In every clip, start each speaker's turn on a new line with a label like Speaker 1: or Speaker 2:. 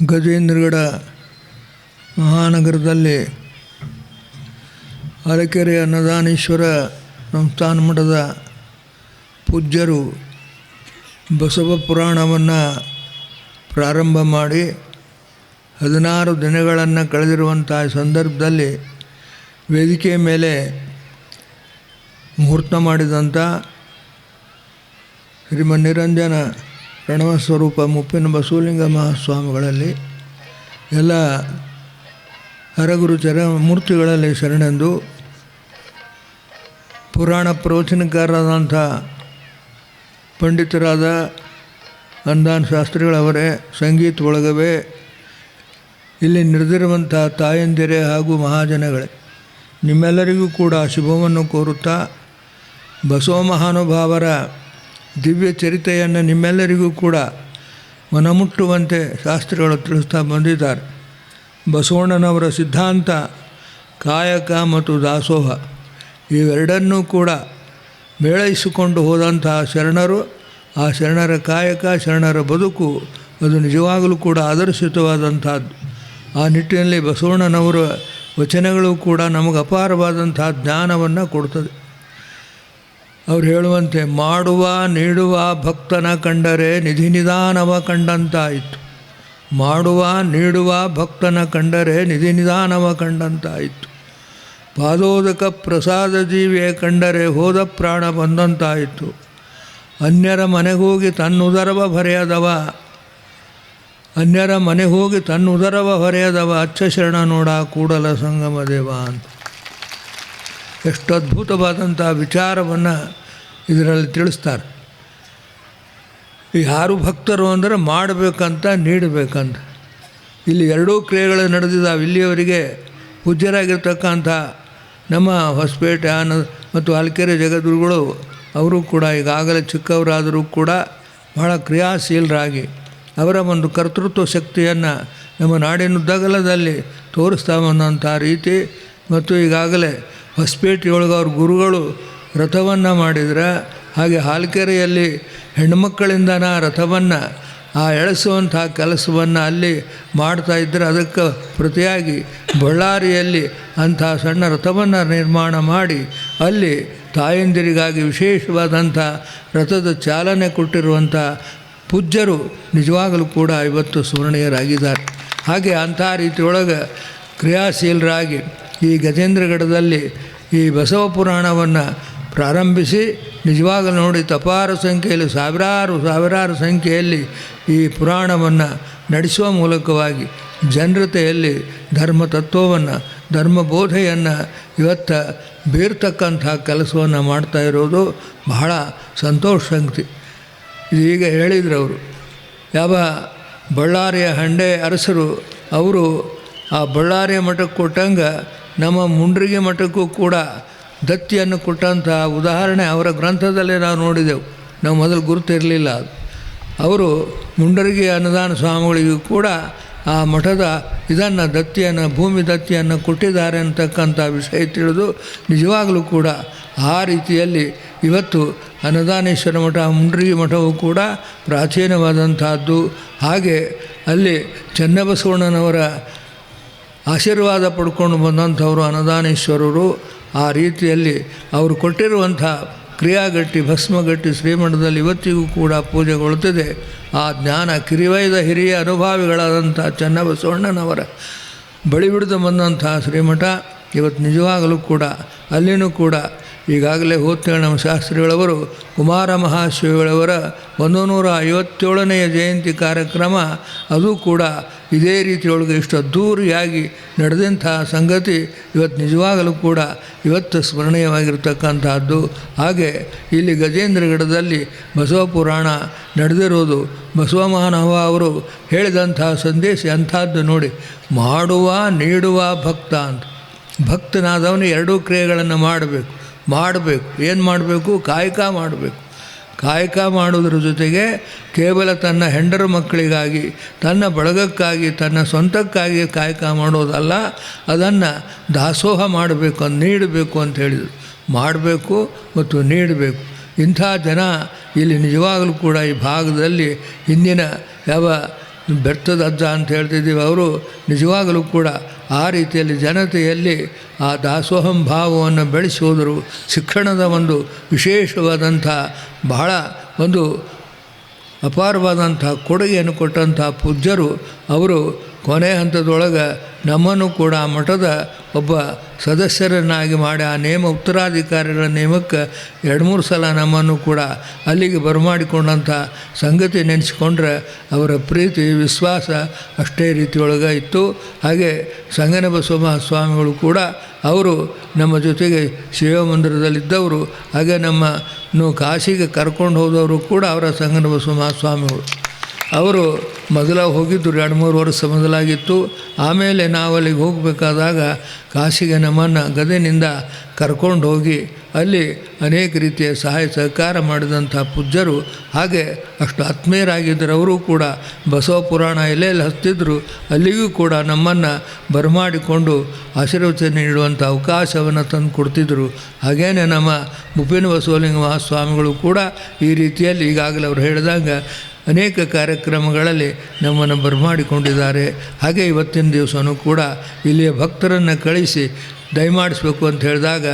Speaker 1: ಗಜೇಂದ್ರಗಡ ಮಹಾನಗರದಲ್ಲಿ ಅರಕೆರೆ ಅನ್ನದಾನೇಶ್ವರ ಸಂಸ್ಥಾನ ಮಠದ ಪೂಜ್ಯರು ಬಸವ ಪುರಾಣವನ್ನು ಪ್ರಾರಂಭ ಮಾಡಿ ಹದಿನಾರು ದಿನಗಳನ್ನು ಕಳೆದಿರುವಂಥ ಸಂದರ್ಭದಲ್ಲಿ ವೇದಿಕೆ ಮೇಲೆ ಮುಹೂರ್ತ ಮಾಡಿದಂಥ ಶ್ರೀಮನ್ ನಿರಂಜನ ಪ್ರಣವ ಸ್ವರೂಪ ಮುಪ್ಪಿನ ಬಸವಲಿಂಗ ಮಹಾಸ್ವಾಮಿಗಳಲ್ಲಿ ಎಲ್ಲ ಹರಗುರು ಚರ ಮೂರ್ತಿಗಳಲ್ಲಿ ಶರಣೆಂದು ಪುರಾಣ ಪ್ರವಚನಕಾರರಾದಂಥ ಪಂಡಿತರಾದ ಅಂದಾನ್ ಶಾಸ್ತ್ರಿಗಳವರೇ, ಸಂಗೀತ ಒಳಗವೇ ಇಲ್ಲಿ ನಿರ್ದಿರುವಂಥ ತಾಯಂದಿರೇ ಹಾಗೂ ಮಹಾಜನಗಳೇ, ನಿಮ್ಮೆಲ್ಲರಿಗೂ ಕೂಡ ಶುಭವನ್ನು ಕೋರುತ್ತಾ ಬಸವ ಮಹಾನುಭಾವರ ದಿವ್ಯ ಚರಿತೆಯನ್ನು ನಿಮ್ಮೆಲ್ಲರಿಗೂ ಕೂಡ ಮನಮುಟ್ಟುವಂತೆ ಶಾಸ್ತ್ರಿಗಳು ತಿಳಿಸ್ತಾ ಬಂದಿದ್ದಾರೆ. ಬಸವಣ್ಣನವರ ಸಿದ್ಧಾಂತ, ಕಾಯಕ ಮತ್ತು ದಾಸೋಹ, ಇವೆರಡನ್ನೂ ಕೂಡ ಮೇಳೈಸಿಕೊಂಡು ಹೋದಂತಹ ಶರಣರು, ಆ ಶರಣರ ಕಾಯಕ, ಶರಣರ ಬದುಕು ಅದು ನಿಜವಾಗಲೂ ಕೂಡ ಆದರ್ಶಿತವಾದಂಥದ್ದು. ಆ ನಿಟ್ಟಿನಲ್ಲಿ ಬಸವಣ್ಣನವರ ವಚನಗಳು ಕೂಡ ನಮಗೆ ಅಪಾರವಾದಂಥ ಜ್ಞಾನವನ್ನು ಕೊಡ್ತದೆ. ಅವ್ರು ಹೇಳುವಂತೆ, ಮಾಡುವ, ನೀಡುವ ಭಕ್ತನ ಕಂಡರೆ ನಿಧಿ ನಿಧಾನವ ಕಂಡಂತಾಯಿತು. ಮಾಡುವ, ನೀಡುವ ಭಕ್ತನ ಕಂಡರೆ ನಿಧಿ ನಿಧಾನವ ಕಂಡಂತಾಯಿತು. ಪಾದೋದಕ ಪ್ರಸಾದ ಜೀವಿಯ ಕಂಡರೆ ಹೋದ ಪ್ರಾಣ ಬಂದಂತಾಯಿತು. ಅನ್ಯರ ಮನೆಗೋಗಿ ತನ್ನುದರವ ಹೊರೆಯದವ ಅನ್ಯರ ಮನೆ ಹೋಗಿ ತನ್ನುದರವ ಹೊರೆಯದವ ಅಚ್ಚ ಶರಣ ನೋಡ ಕೂಡಲ ಸಂಗಮ ದೇವ ಅಂತ. ಎಷ್ಟು ಅದ್ಭುತವಾದಂಥ ವಿಚಾರವನ್ನು ಇದರಲ್ಲಿ ತಿಳಿಸ್ತಾರೆ. ಯಾರು ಭಕ್ತರು ಅಂದರೆ ಮಾಡಬೇಕಂತ ನೀಡಬೇಕಂತ. ಇಲ್ಲಿ ಎರಡೂ ಕ್ರಿಯೆಗಳು ನಡೆದಿದ್ದಾವೆ. ಇಲ್ಲಿಯವರಿಗೆ ಪೂಜ್ಯರಾಗಿರ್ತಕ್ಕಂಥ ನಮ್ಮ ಹೊಸಪೇಟೆ ಆನ ಮತ್ತು ಹಲ್ಕೆರೆ ಜಗದ್ಗುರುಗಳು ಅವರು ಕೂಡ ಈಗಾಗಲೇ ಚಿಕ್ಕವರಾದರೂ ಕೂಡ ಬಹಳ ಕ್ರಿಯಾಶೀಲರಾಗಿ ಅವರ ಒಂದು ಕರ್ತೃತ್ವ ಶಕ್ತಿಯನ್ನು ನಮ್ಮ ನಾಡಿನುದ್ದಗಲದಲ್ಲಿ ತೋರಿಸ್ತಾ ಬಂದಂಥ ರೀತಿ ಮತ್ತು ಈಗಾಗಲೇ ಹೊಸಪೇಟೆಯೊಳಗೆ ಅವ್ರ ಗುರುಗಳು ರಥವನ್ನು ಮಾಡಿದ್ರೆ, ಹಾಗೆ ಹಾಲ್ಕೆರೆಯಲ್ಲಿ ಹೆಣ್ಮಕ್ಕಳಿಂದನ ರಥವನ್ನು, ಆ ಎಳೆಸುವಂಥ ಕೆಲಸವನ್ನು ಅಲ್ಲಿ ಮಾಡ್ತಾ ಇದ್ದರೆ ಅದಕ್ಕೆ ಪ್ರತಿಯಾಗಿ ಬಳ್ಳಾರಿಯಲ್ಲಿ ಅಂಥ ಸಣ್ಣ ರಥವನ್ನು ನಿರ್ಮಾಣ ಮಾಡಿ, ಅಲ್ಲಿ ತಾಯಂದಿರಿಗಾಗಿ ವಿಶೇಷವಾದಂಥ ರಥದ ಚಾಲನೆ ಕೊಟ್ಟಿರುವಂಥ ಪೂಜ್ಯರು ನಿಜವಾಗಲೂ ಕೂಡ ಇವತ್ತು ಸ್ಮರಣೀಯರಾಗಿದ್ದಾರೆ. ಹಾಗೆ ಅಂಥ ರೀತಿಯೊಳಗೆ ಕ್ರಿಯಾಶೀಲರಾಗಿ ಈ ಗಜೇಂದ್ರಗಢದಲ್ಲಿ ಈ ಬಸವ ಪುರಾಣವನ್ನು ಪ್ರಾರಂಭಿಸಿ ನಿಜವಾಗಲೂ ನೋಡಿ ತಪಾರ ಸಂಖ್ಯೆಯಲ್ಲಿ ಸಾವಿರಾರು ಸಾವಿರಾರು ಸಂಖ್ಯೆಯಲ್ಲಿ ಈ ಪುರಾಣವನ್ನು ನಡೆಸುವ ಮೂಲಕವಾಗಿ ಜನರತೆಯಲ್ಲಿ ಧರ್ಮ ತತ್ವವನ್ನು ಧರ್ಮ ಬೋಧೆಯನ್ನು ಇವತ್ತ ಬೀರ್ತಕ್ಕಂಥ ಕೆಲಸವನ್ನು ಮಾಡ್ತಾ ಇರೋದು ಬಹಳ ಸಂತೋಷ ಸಂಗತಿ. ಈಗ ಹೇಳಿದ್ರು ಅವರು. ಯಾವ ಬಳ್ಳಾರಿಯ ಹಂಡೆ ಅರಸರು, ಅವರು ಆ ಬಳ್ಳಾರಿಯ ಮಠಕ್ಕೆ ಕೊಟ್ಟಂಗೆ ನಮ್ಮ ಮುಂಡ್ರಿಗೆ ಮಠಕ್ಕೂ ಕೂಡ ದತ್ತಿಯನ್ನು ಕೊಟ್ಟಂತಹ ಉದಾಹರಣೆ ಅವರ ಗ್ರಂಥದಲ್ಲೇ ನಾವು ನೋಡಿದೆವು. ನಾವು ಮೊದಲು ಗುರುತಿರಲಿಲ್ಲ ಅದು. ಅವರು ಮುಂಡರಿಗೆ ಅನುದಾನ ಸ್ವಾಮಿಗಳಿಗೂ ಕೂಡ ಆ ಮಠದ ಇದನ್ನು ದತ್ತಿಯನ್ನು, ಭೂಮಿ ದತ್ತಿಯನ್ನು ಕೊಟ್ಟಿದ್ದಾರೆ ಅಂತಕ್ಕಂಥ ವಿಷಯ ತಿಳಿದು ನಿಜವಾಗಲೂ ಕೂಡ ಆ ರೀತಿಯಲ್ಲಿ ಇವತ್ತು ಅನುದಾನೇಶ್ವರ ಮಠ, ಮುಂಡ್ರಿಗೆ ಮಠವು ಕೂಡ ಪ್ರಾಚೀನವಾದಂಥದ್ದು. ಹಾಗೆ ಅಲ್ಲಿ ಚನ್ನಬಸವಣ್ಣನವರ ಆಶೀರ್ವಾದ ಪಡ್ಕೊಂಡು ಬಂದಂಥವರು ಅನದಾನೇಶ್ವರರು, ಆ ರೀತಿಯಲ್ಲಿ ಅವರು ಕೊಟ್ಟಿರುವಂಥ ಕ್ರಿಯಾಗಟ್ಟಿ, ಭಸ್ಮಗಟ್ಟಿ ಶ್ರೀಮಠದಲ್ಲಿ ಇವತ್ತಿಗೂ ಕೂಡ ಪೂಜೆಗೊಳ್ಳುತ್ತದೆ. ಆ ಜ್ಞಾನ ಕಿರಿವೈದ ಹಿರಿಯ ಅನುಭಾವಿಗಳಾದಂಥ ಚನ್ನಬಸವಣ್ಣನವರ ಬಳಿ ಬಿಡಿದು ಬಂದಂಥ ಶ್ರೀಮಠ ಇವತ್ತು ನಿಜವಾಗಲೂ ಕೂಡ, ಅಲ್ಲಿನೂ ಕೂಡ ಈಗಾಗಲೇ ಹೋಗ್ತೇವೆ ನಮ್ಮ ಶಾಸ್ತ್ರಿಗಳವರು, ಕುಮಾರ ಮಹಾಶಿವಗಳವರ ಒಂದು ನೂರ ಐವತ್ತೇಳನೆಯ ಜಯಂತಿ ಕಾರ್ಯಕ್ರಮ, ಅದು ಕೂಡ ಇದೇ ರೀತಿಯೊಳಗೆ ಇಷ್ಟು ಅದ್ಧೂರಿಯಾಗಿ ನಡೆದಂತಹ ಸಂಗತಿ ಇವತ್ತು ನಿಜವಾಗಲೂ ಕೂಡ ಇವತ್ತು ಸ್ಮರಣೀಯವಾಗಿರ್ತಕ್ಕಂತಹದ್ದು. ಹಾಗೆ ಇಲ್ಲಿ ಗಜೇಂದ್ರಗಢದಲ್ಲಿ ಬಸವ ಪುರಾಣ ನಡೆದಿರೋದು ಬಸವ ಮಹಾನವ ಅವರು ಹೇಳಿದಂತಹ ಸಂದೇಶ ಅಂಥದ್ದು ನೋಡಿ, ಮಾಡುವ, ನೀಡುವ ಭಕ್ತ ಅಂತ. ಭಕ್ತನಾದವನು ಎರಡೂ ಕ್ರಿಯೆಗಳನ್ನು ಮಾಡಬೇಕು ಮಾಡಬೇಕು. ಏನು ಮಾಡಬೇಕು? ಕಾಯಕ ಮಾಡಬೇಕು. ಕಾಯಕ ಮಾಡುವುದರ ಜೊತೆಗೆ ಕೇವಲ ತನ್ನ ಹೆಂಡರು ಮಕ್ಕಳಿಗಾಗಿ, ತನ್ನ ಬಳಗಕ್ಕಾಗಿ, ತನ್ನ ಸ್ವಂತಕ್ಕಾಗಿ ಕಾಯಕ ಮಾಡೋದಲ್ಲ ಅದನ್ನು ದಾಸೋಹ ಮಾಡಬೇಕು ಅಂತ ನೀಡಬೇಕು ಅಂತ ಹೇಳಿದರು. ಮಾಡಬೇಕು ಮತ್ತು ನೀಡಬೇಕು. ಇಂಥ ಜನ ಇಲ್ಲಿ ನಿಜವಾಗಲೂ ಕೂಡ ಈ ಭಾಗದಲ್ಲಿ ಹಿಂದಿನ ಯಾವ ಬೆರ್ತದ ಅಜ್ಜ ಅಂತ ಹೇಳ್ತಿದ್ದೀವಿ, ಅವರು ನಿಜವಾಗಲೂ ಕೂಡ ಆ ರೀತಿಯಲ್ಲಿ ಜನತೆಯಲ್ಲಿ ಆ ದಾಸೋಹಂ ಭಾವವನ್ನು ಬೆಳೆಸುವುದರು ಶಿಕ್ಷಣದ ಒಂದು ವಿಶೇಷವಾದಂಥ ಬಹಳ ಒಂದು ಅಪಾರವಾದಂಥ ಕೊಡುಗೆಯನ್ನು ಕೊಟ್ಟಂಥ ಪೂಜ್ಯರು ಅವರು ಕೊನೆ ಹಂತದೊಳಗೆ ನಮ್ಮನ್ನು ಕೂಡ ಮಠದ ಒಬ್ಬ ಸದಸ್ಯರನ್ನಾಗಿ ಮಾಡಿ ಆ ನೇಮ, ಉತ್ತರಾಧಿಕಾರಿಗಳ ನೇಮಕ್ಕೆ ಎರಡು ಮೂರು ಸಲ ನಮ್ಮನ್ನು ಕೂಡ ಅಲ್ಲಿಗೆ ಬರಮಾಡಿಕೊಂಡಂಥ ಸಂಗತಿ ನೆನೆಸ್ಕೊಂಡ್ರೆ ಅವರ ಪ್ರೀತಿ, ವಿಶ್ವಾಸ ಅಷ್ಟೇ ರೀತಿಯೊಳಗೆ ಇತ್ತು ಹಾಗೆ ಸಂಗನ ಬಸವ ಸ್ವಾಮಿಗಳು ಕೂಡ ಅವರು ನಮ್ಮ ಜೊತೆಗೆ ಶಿವಮಂದಿರದಲ್ಲಿದ್ದವರು ಹಾಗೆ ನಮ್ಮನ್ನು ಕಾಶಿಗೆ ಕರ್ಕೊಂಡು ಹೋದವರು ಕೂಡ ಅವರ ಸಂಗನ ಬಸವ ಸ್ವಾಮಿಗಳು ಅವರು ಮೊದಲ ಹೋಗಿದ್ದು ಎರಡು ಮೂರು ವರ್ಷ ಮೊದಲಾಗಿತ್ತು. ಆಮೇಲೆ ನಾವು ಅಲ್ಲಿಗೆ ಹೋಗಬೇಕಾದಾಗ ಕಾಶಿಗೆ ನಮ್ಮನ್ನು ಗದೆನಿಂದ ಕರ್ಕೊಂಡು ಹೋಗಿ ಅಲ್ಲಿ ಅನೇಕ ರೀತಿಯ ಸಹಾಯ ಸಹಕಾರ ಮಾಡಿದಂಥ ಪೂಜ್ಯರು, ಹಾಗೆ ಅಷ್ಟು ಆತ್ಮೀಯರಾಗಿದ್ದರು ಅವರು ಕೂಡ ಬಸವ ಪುರಾಣ ಎಲ್ಲೆಲ್ಲಿ ಹತ್ತಿದ್ರು. ಅಲ್ಲಿಗೂ ಕೂಡ ನಮ್ಮನ್ನು ಬರಮಾಡಿಕೊಂಡು ಆಶೀರ್ವಚನೆ ನೀಡುವಂಥ ಅವಕಾಶವನ್ನು ತಂದು ಕೊಡ್ತಿದ್ದರು ಹಾಗೇನೆ ನಮ್ಮ ಮುಪಿನ ಬಸವಲಿಂಗ ಮಹಾಸ್ವಾಮಿಗಳು ಕೂಡ ಈ ರೀತಿಯಲ್ಲಿ ಈಗಾಗಲೇ ಅವರು ಹೇಳಿದಂಗೆ ಅನೇಕ ಕಾರ್ಯಕ್ರಮಗಳಲ್ಲಿ ನಮ್ಮನ್ನು ಬರಮಾಡಿಕೊಂಡಿದ್ದಾರೆ. ಹಾಗೆ ಇವತ್ತಿನ ದಿವಸವೂ ಕೂಡ ಇಲ್ಲಿಯ ಭಕ್ತರನ್ನು ಕಳಿಸಿ ದಯಮಾಡಿಸ್ಬೇಕು ಅಂತ ಹೇಳಿದಾಗ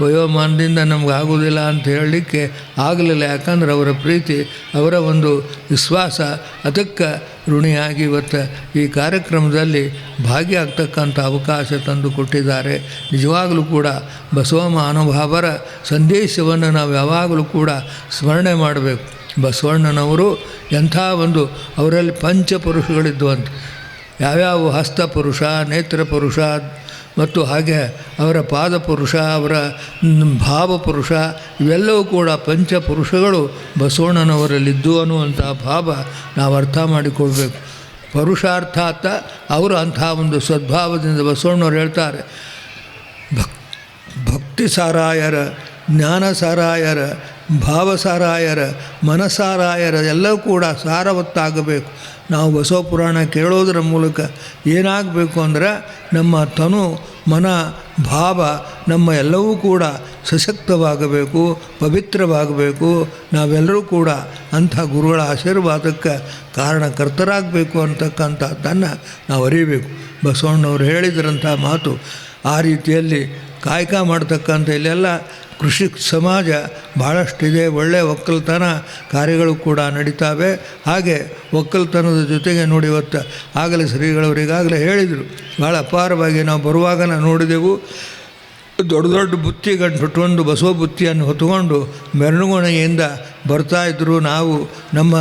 Speaker 1: ವಯೋಮಾನದಿಂದ ನಮ್ಗೆ ಆಗೋದಿಲ್ಲ ಅಂತ ಹೇಳಲಿಕ್ಕೆ ಆಗಲಿಲ್ಲ. ಯಾಕಂದ್ರೆ ಅವರ ಪ್ರೀತಿ, ಅವರ ಒಂದು ವಿಶ್ವಾಸ ಅದಕ್ಕೆ ಋಣಿಯಾಗಿ ಇವತ್ತು ಈ ಕಾರ್ಯಕ್ರಮದಲ್ಲಿ ಭಾಗಿಯಾಗ್ತಕ್ಕಂಥ ಅವಕಾಶ ತಂದು ಕೊಟ್ಟಿದ್ದಾರೆ. ನಿಜವಾಗಲೂ ಕೂಡ ಬಸವ ಮಹಾನುಭಾವರ ಸಂದೇಶವನ್ನು ನಾವು ಯಾವಾಗಲೂ ಕೂಡ ಸ್ಮರಣೆ ಮಾಡಬೇಕು. ಬಸವಣ್ಣನವರು ಎಂಥ ಒಂದು ಅವರಲ್ಲಿ ಪಂಚಪುರುಷಗಳಿದ್ವಂತ ಯಾವ್ಯಾವ ಹಸ್ತಪುರುಷ, ನೇತ್ರಪುರುಷ ಮತ್ತು ಹಾಗೆ ಅವರ ಪಾದಪುರುಷ, ಅವರ ಭಾವಪುರುಷ, ಇವೆಲ್ಲವೂ ಕೂಡ ಪಂಚಪುರುಷಗಳು ಬಸವಣ್ಣನವರಲ್ಲಿದ್ದು ಅನ್ನುವಂಥ ಭಾವ ನಾವು ಅರ್ಥ ಮಾಡಿಕೊಳ್ಬೇಕು. ಪುರುಷಾರ್ಥಾತ ಅವರು ಅಂಥ ಒಂದು ಸದ್ಭಾವದಿಂದ ಬಸವಣ್ಣವರು ಹೇಳ್ತಾರೆ. ಭಕ್ ಭಕ್ತಿ ಸಾರಾಯರ ಜ್ಞಾನ ಸಾರಾಯರ ಭಾವಸಾರಾಯರ, ಮನಸಾರಾಯರ ಎಲ್ಲವೂ ಕೂಡ ಸಾರವತ್ತಾಗಬೇಕು. ನಾವು ಬಸವ ಪುರಾಣ ಕೇಳೋದರ ಮೂಲಕ ಏನಾಗಬೇಕು ಅಂದ್ರೆ ನಮ್ಮ ತನು, ಮನ, ಭಾವ ನಮ್ಮ ಎಲ್ಲವೂ ಕೂಡ ಸಶಕ್ತವಾಗಬೇಕು, ಪವಿತ್ರವಾಗಬೇಕು. ನಾವೆಲ್ಲರೂ ಕೂಡ ಅಂಥ ಗುರುಗಳ ಆಶೀರ್ವಾದಕ್ಕೆ ಕಾರಣಕರ್ತರಾಗಬೇಕು ಅಂತಕ್ಕಂಥದ್ದನ್ನು ನಾವು ಅರಿಬೇಕು ಬಸವಣ್ಣವರು ಹೇಳಿದ್ರಂಥ ಮಾತು ಆ ರೀತಿಯಲ್ಲಿ ಕಾಯಕ ಮಾಡ್ತಕ್ಕಂಥ ಇಲ್ಲೆಲ್ಲ ಕೃಷಿ ಸಮಾಜ ಭಾಳಷ್ಟಿದೆ ಒಳ್ಳೆಯ ಒಕ್ಕಲ್ತನ ಕಾರ್ಯಗಳು ಕೂಡ ನಡೀತಾವೆ. ಹಾಗೆ ಒಕ್ಕಲ್ತನದ ಜೊತೆಗೆ ನೋಡಿ ಇವತ್ತು ಆಗಲೇ ಶ್ರೀಗಳವರಿಗಾಗಲೇ ಹೇಳಿದರು ಭಾಳ ಅಪಾರವಾಗಿ ನಾವು ಬರುವಾಗ ನೋಡಿದೆವು. ದೊಡ್ಡ ದೊಡ್ಡ ಬುತ್ತಿ ಗಂಟು ಬಸವ ಬುತ್ತಿಯನ್ನು ಹೊತ್ಕೊಂಡು ಬರ್ತಾ ಬರ್ತಾಯಿದ್ರು ನಾವು ನಮ್ಮ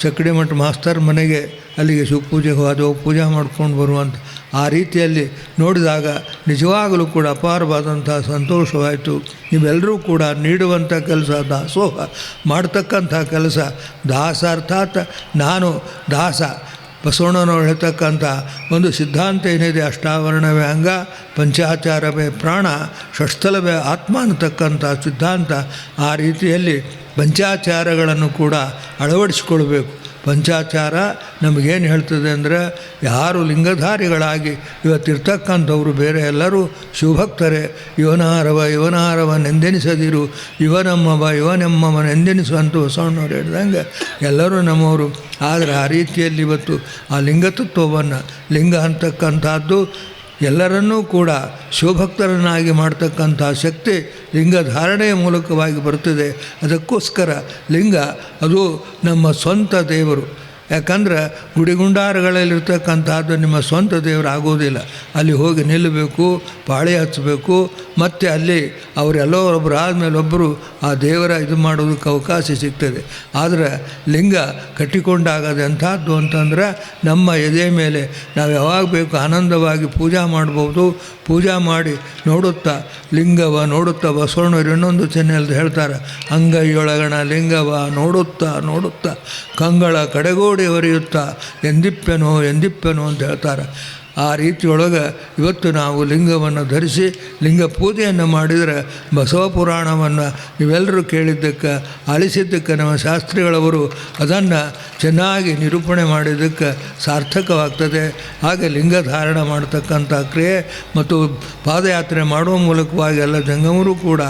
Speaker 1: ಚಕ್ಕಡಿ ಮಠ ಮಾಸ್ತರ್ ಮನೆಗೆ ಅಲ್ಲಿಗೆ ಶಿವಪೂಜೆಗೆ ಹೋದೆವು, ಪೂಜೆ ಮಾಡ್ಕೊಂಡು ಬರುವಂಥ ಆ ರೀತಿಯಲ್ಲಿ ನೋಡಿದಾಗ ನಿಜವಾಗಲೂ ಕೂಡ ಅಪಾರವಾದಂಥ ಸಂತೋಷವಾಯಿತು. ನೀವೆಲ್ಲರೂ ಕೂಡ ನೀಡುವಂಥ ಕೆಲಸ ದಾಸೋಹ, ಮಾಡ್ತಕ್ಕಂಥ ಕೆಲಸ ದಾಸ ಅರ್ಥಾತ್ ನಾನು ದಾಸ. ಬಸವಣ್ಣನವರು ಹೇಳ್ತಕ್ಕಂಥ ಒಂದು ಸಿದ್ಧಾಂತ ಏನಿದೆ, ಅಷ್ಟಾವರಣವೇ ಅಂಗ, ಪಂಚಾಚಾರವೇ ಪ್ರಾಣ, ಷಷ್ಠಲವೇ ಆತ್ಮ ಅನ್ನತಕ್ಕಂಥ ಸಿದ್ಧಾಂತ ಆ ರೀತಿಯಲ್ಲಿ ಪಂಚಾಚಾರಗಳನ್ನು ಕೂಡ ಅಳವಡಿಸಿಕೊಳ್ಬೇಕು. ಪಂಚಾಚಾರ ನಮಗೇನು ಹೇಳ್ತದೆ ಅಂದರೆ, ಯಾರು ಲಿಂಗಧಾರಿಗಳಾಗಿ ಇವತ್ತಿರ್ತಕ್ಕಂಥವ್ರು ಬೇರೆ ಎಲ್ಲರೂ ಶಿವಭಕ್ತರೇ, ಇವನಾರವ ನೆಂದೆನಿಸದಿರು, ಇವನಮ್ಮವ ಇವನೆಮ್ಮವನೆಂದೆನಿಸುವಂತ ಬಸವಣ್ಣವ್ರು ಹೇಳ್ದಂಗೆ ಎಲ್ಲರೂ ನಮ್ಮವರು. ಆದರೆ ಆ ರೀತಿಯಲ್ಲಿ ಇವತ್ತು ಆ ಲಿಂಗತತ್ವವನ್ನು, ಲಿಂಗ ಅಂತಕ್ಕಂಥದ್ದು ಎಲ್ಲರನ್ನೂ ಕೂಡ ಶಿವಭಕ್ತರನ್ನಾಗಿ ಮಾಡ್ತಕ್ಕಂಥ ಶಕ್ತಿ ಲಿಂಗ ಧಾರಣೆಯ ಮೂಲಕವಾಗಿ ಬರುತ್ತದೆ. ಅದಕ್ಕೋಸ್ಕರ ಲಿಂಗ ಅದು ನಮ್ಮ ಸ್ವಂತ ದೇವರು. ಯಾಕಂದ್ರೆ ಗುಡಿಗುಂಡಾರಗಳಲ್ಲಿರ್ತಕ್ಕಂಥದ್ದು ನಿಮ್ಮ ಸ್ವಂತ ದೇವರು ಆಗೋದಿಲ್ಲ. ಅಲ್ಲಿ ಹೋಗಿ ನಿಲ್ಲಬೇಕು, ಪಾಳೆ ಹಚ್ಚಬೇಕು, ಮತ್ತು ಅಲ್ಲಿ ಅವರೆಲ್ಲೋ ಒಬ್ಬರು ಆದಮೇಲೆ ಒಬ್ಬರು ಆ ದೇವರ ಇದು ಮಾಡೋದಕ್ಕೆ ಅವಕಾಶ ಸಿಗ್ತದೆ. ಆದರೆ ಲಿಂಗ ಕಟ್ಟಿಕೊಂಡಾಗದೆ ಅಂಥದ್ದು ಅಂತಂದ್ರೆ ನಮ್ಮ ಎದೆ ಮೇಲೆ ನಾವು ಯಾವಾಗ ಬೇಕು ಆನಂದವಾಗಿ ಪೂಜಾ ಮಾಡ್ಬೋದು. ಪೂಜಾ ಮಾಡಿ ನೋಡುತ್ತಾ ಲಿಂಗವ ನೋಡುತ್ತಾ ಬಸವಣ್ಣವ್ರು ಇನ್ನೊಂದು ಚೆನ್ನೆಲ್ದು ಹೇಳ್ತಾರೆ, ಅಂಗೈಯೊಳಗಣ ಲಿಂಗವ ನೋಡುತ್ತಾ ನೋಡುತ್ತಾ ಕಂಗಳ ಕಡೆಗೋಡಿ ಹೊರೆಯುತ್ತಾ? ಎಂದಿಪ್ಪೆನೋ ಎಂದಿಪ್ಪೆನೋ ಅಂತ ಹೇಳ್ತಾರೆ. ಆ ರೀತಿಯೊಳಗೆ ಇವತ್ತು ನಾವು ಲಿಂಗವನ್ನು ಧರಿಸಿ ಲಿಂಗ ಪೂಜೆಯನ್ನು ಮಾಡಿದರೆ ಬಸವ ಪುರಾಣವನ್ನು ಇವೆಲ್ಲರೂ ಕೇಳಿದ್ದಕ್ಕೆ, ಆಲಿಸಿದ್ದಕ್ಕೆ ನಮ್ಮ ಶಾಸ್ತ್ರಿಗಳವರು ಅದನ್ನು ಚೆನ್ನಾಗಿ ನಿರೂಪಣೆ ಮಾಡಿದ್ದಕ್ಕೆ ಸಾರ್ಥಕವಾಗ್ತದೆ. ಹಾಗೆ ಲಿಂಗ ಧಾರಣ ಮಾಡ್ತಕ್ಕಂಥ ಕ್ರಿಯೆ ಮತ್ತು ಪಾದಯಾತ್ರೆ ಮಾಡುವ ಮೂಲಕವಾಗಿ ಎಲ್ಲ ಜಂಗಮರು ಕೂಡ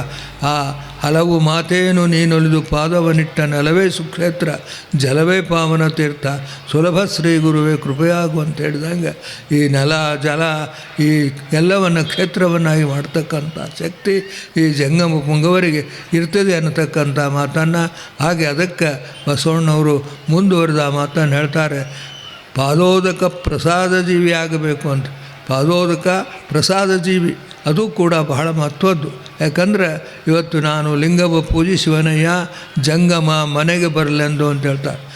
Speaker 1: ಆ ಹಲವು ಮಾತೇನು ನೀನೊಲಿದು ಪಾದವನಿಟ್ಟ ನೆಲವೇ ಸುಕ್ಷೇತ್ರ, ಜಲವೇ ಪಾವನ ತೀರ್ಥ, ಸುಲಭ ಶ್ರೀ ಗುರುವೇ ಕೃಪೆಯಾಗು ಅಂತ ಹೇಳಿದಂಗೆ ಈ ನೆಲ, ಜಲ, ಈ ಎಲ್ಲವನ್ನು ಕ್ಷೇತ್ರವನ್ನಾಗಿ ಮಾಡ್ತಕ್ಕಂಥ ಶಕ್ತಿ ಈ ಜಂಗಮ ಪುಂಗವರಿಗೆ ಇರ್ತದೆ ಅನ್ನತಕ್ಕಂಥ ಮಾತನ್ನು, ಹಾಗೆ ಅದಕ್ಕೆ ಬಸವಣ್ಣವರು ಮುಂದುವರೆದ ಮಾತನ್ನು ಹೇಳ್ತಾರೆ. ಪಾದೋದಕ ಪ್ರಸಾದ ಜೀವಿ ಆಗಬೇಕು ಅಂತ. ಪಾದೋದಕ ಪ್ರಸಾದ ಜೀವಿ. ಅದು ಕೂಡ ಬಹಳ ಮಹತ್ವದ್ದು. ಯಾಕಂದ್ರೆ ಇವತ್ತು ನಾನು ಲಿಂಗವ ಪೂಜಿಸುವನಯ್ಯ, ಜಂಗಮ ಮನೆಗೆ ಬರಲೆಂದು ಅಂತ ಹೇಳ್ತಾರೆ.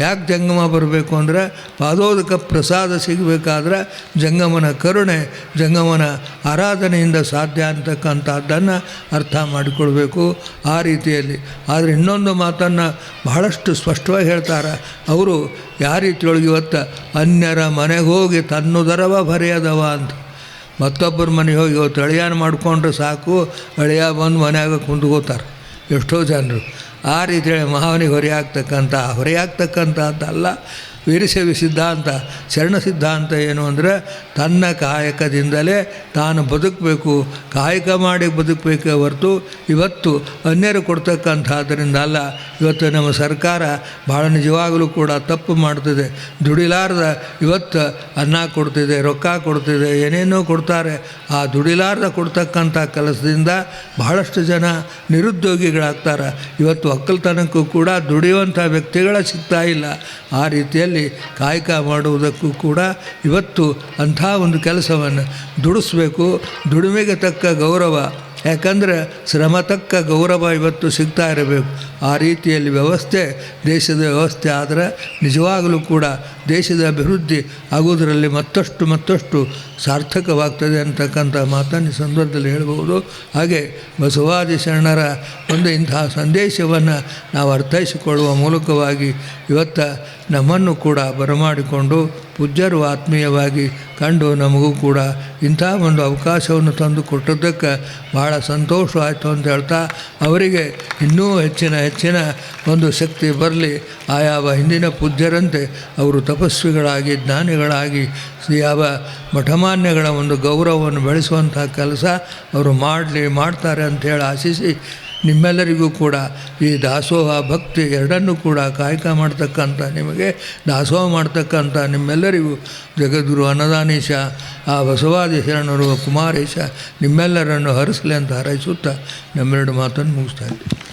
Speaker 1: ಯಾಕೆ ಜಂಗಮ ಬರಬೇಕು ಅಂದರೆ ಪಾದೋದಕ ಪ್ರಸಾದ ಸಿಗಬೇಕಾದ್ರೆ ಜಂಗಮನ ಕರುಣೆ, ಜಂಗಮನ ಆರಾಧನೆಯಿಂದ ಸಾಧ್ಯ ಅಂತಕ್ಕಂಥದ್ದನ್ನು ಅರ್ಥ ಮಾಡಿಕೊಳ್ಬೇಕು ಆ ರೀತಿಯಲ್ಲಿ. ಆದರೆ ಇನ್ನೊಂದು ಮಾತನ್ನು ಬಹಳಷ್ಟು ಸ್ಪಷ್ಟವಾಗಿ ಹೇಳ್ತಾರೆ. ಅವರು ಯಾವ ರೀತಿಯೊಳಗೆ ಇವತ್ತು ಅನ್ಯರ ಮನೆಗೆ ಹೋಗಿ ತನ್ನುದರವ ಬರೆಯದವ ಅಂತ. ಮತ್ತೊಬ್ಬರ ಮನೆಗೆ ಹೋಗಿ ಇವತ್ತು ಅಳಿಯಾನ ಮಾಡಿಕೊಂಡ್ರೆ ಸಾಕು, ಅಳಿಯ ಬಂದು ಮನೆಯಾಗ ಕುಂದ್ಕೋತಾರೆ ಎಷ್ಟೋ ಜನರು. ಆ ರೀತಿ ಮಹಾವನಿಗೆ ಹೊರೆಯಾಗ್ತಕ್ಕಂಥ ಹೊರೆಯಾಗ್ತಕ್ಕಂಥದ್ದಲ್ಲ ವೀರಶೈವ ಸಿದ್ಧಾಂತ, ಶರಣ ಸಿದ್ಧಾಂತ ಏನು ಅಂದರೆ ತನ್ನ ಕಾಯಕದಿಂದಲೇ ತಾನು ಬದುಕಬೇಕು. ಕಾಯಕ ಮಾಡಿ ಬದುಕಬೇಕೇ ಹೊರತು ಇವತ್ತು ಅನ್ಯರು ಕೊಡ್ತಕ್ಕಂಥದ್ದರಿಂದ ಅಲ್ಲ, ಇವತ್ತು ನಮ್ಮ ಸರ್ಕಾರ ಭಾಳ ನಿಜವಾಗಲೂ ಕೂಡ ತಪ್ಪು ಮಾಡ್ತಿದೆ. ದುಡಿಲಾರ್ದ ಇವತ್ತು ಅನ್ನ ಕೊಡ್ತಿದೆ, ರೊಕ್ಕ ಕೊಡ್ತಿದೆ, ಏನೇನೋ ಕೊಡ್ತಾರೆ. ಆ ದುಡಿಲಾರ್ದ ಕೊಡ್ತಕ್ಕಂಥ ಕೆಲಸದಿಂದ ಬಹಳಷ್ಟು ಜನ ನಿರುದ್ಯೋಗಿಗಳಾಗ್ತಾರೆ. ಇವತ್ತು ಒಕ್ಕಲ್ತನಕ್ಕೂ ಕೂಡ ದುಡಿಯುವಂಥ ವ್ಯಕ್ತಿಗಳ ಸಿಗ್ತಾ ಇಲ್ಲ. ಆ ರೀತಿಯಲ್ಲಿ ಕಾಯಕ ಮಾಡುವುದಕ್ಕೂ ಕೂಡ ಇವತ್ತು ಅಂಥ ಒಂದು ಕೆಲಸವನ್ನು ದುಡಿಸ್ಬೇಕು. ದುಡಿಮೆಗೆ ತಕ್ಕ ಗೌರವ ಯಾಕಂದರೆ ಶ್ರಮ ತಕ್ಕ ಗೌರವ ಇವತ್ತು ಸಿಗ್ತಾ ಇರಬೇಕು. ಆ ರೀತಿಯಲ್ಲಿ ವ್ಯವಸ್ಥೆ ದೇಶದ ವ್ಯವಸ್ಥೆ ಆದರೆ ನಿಜವಾಗಲೂ ಕೂಡ ದೇಶದ ಅಭಿವೃದ್ಧಿ ಆಗುವುದರಲ್ಲಿ ಮತ್ತಷ್ಟು ಮತ್ತಷ್ಟು ಸಾರ್ಥಕವಾಗ್ತದೆ ಅಂತಕ್ಕಂಥ ಮಾತನ್ನು ಸಂದರ್ಭದಲ್ಲಿ ಹೇಳಬಹುದು. ಹಾಗೆ ಬಸವಾದಿ ಶರಣರ ಒಂದು ಇಂತಹ ಸಂದೇಶವನ್ನು ನಾವು ಅರ್ಥೈಸಿಕೊಳ್ಳುವ ಮೂಲಕವಾಗಿ ಇವತ್ತು ನಮ್ಮನ್ನು ಕೂಡ ಬರಮಾಡಿಕೊಂಡು ಪೂಜ್ಯರು ಆತ್ಮೀಯವಾಗಿ ಕಂಡು ನಮಗೂ ಕೂಡ ಇಂಥ ಒಂದು ಅವಕಾಶವನ್ನು ತಂದು ಕೊಟ್ಟದ್ದಕ್ಕೆ ಭಾಳ ಸಂತೋಷ ಆಯಿತು ಅಂತ ಹೇಳ್ತಾ ಅವರಿಗೆ ಇನ್ನೂ ಹೆಚ್ಚಿನ ಹೆಚ್ಚಿನ ಒಂದು ಶಕ್ತಿ ಬರಲಿ. ಆಯಾವ ಹಿಂದಿನ ಪೂಜ್ಯರಂತೆ ಅವರು ತಪಸ್ವಿಗಳಾಗಿ, ಜ್ಞಾನಿಗಳಾಗಿ, ಯಾವ ಮಠಮಾನ್ಯಗಳ ಒಂದು ಗೌರವವನ್ನು ಬೆಳೆಸುವಂಥ ಕೆಲಸ ಅವರು ಮಾಡಲಿ, ಮಾಡ್ತಾರೆ ಅಂಥೇಳಿ ಆಶಿಸಿ ನಿಮ್ಮೆಲ್ಲರಿಗೂ ಕೂಡ ಈ ದಾಸೋಹ ಭಕ್ತಿ ಎರಡನ್ನೂ ಕೂಡ ಕಾಯಕ ಮಾಡ್ತಕ್ಕಂಥ ನಿಮಗೆ ದಾಸೋಹ ಮಾಡ್ತಕ್ಕಂಥ ನಿಮ್ಮೆಲ್ಲರಿಗೂ ಜಗದ್ಗುರು ಅನ್ನದಾನೀಶ, ಆ ಬಸವಾದಿ ಶರಣರು ಕುಮಾರೇಶ, ನಿಮ್ಮೆಲ್ಲರನ್ನು ಹರಿಸಲಿ ಅಂತ ಹಾರೈಸುತ್ತಾ ನಮ್ಮೆರಡು ಮಾತನ್ನು ಮುಗಿಸ್ತಾ ಇದ್ದೀನಿ.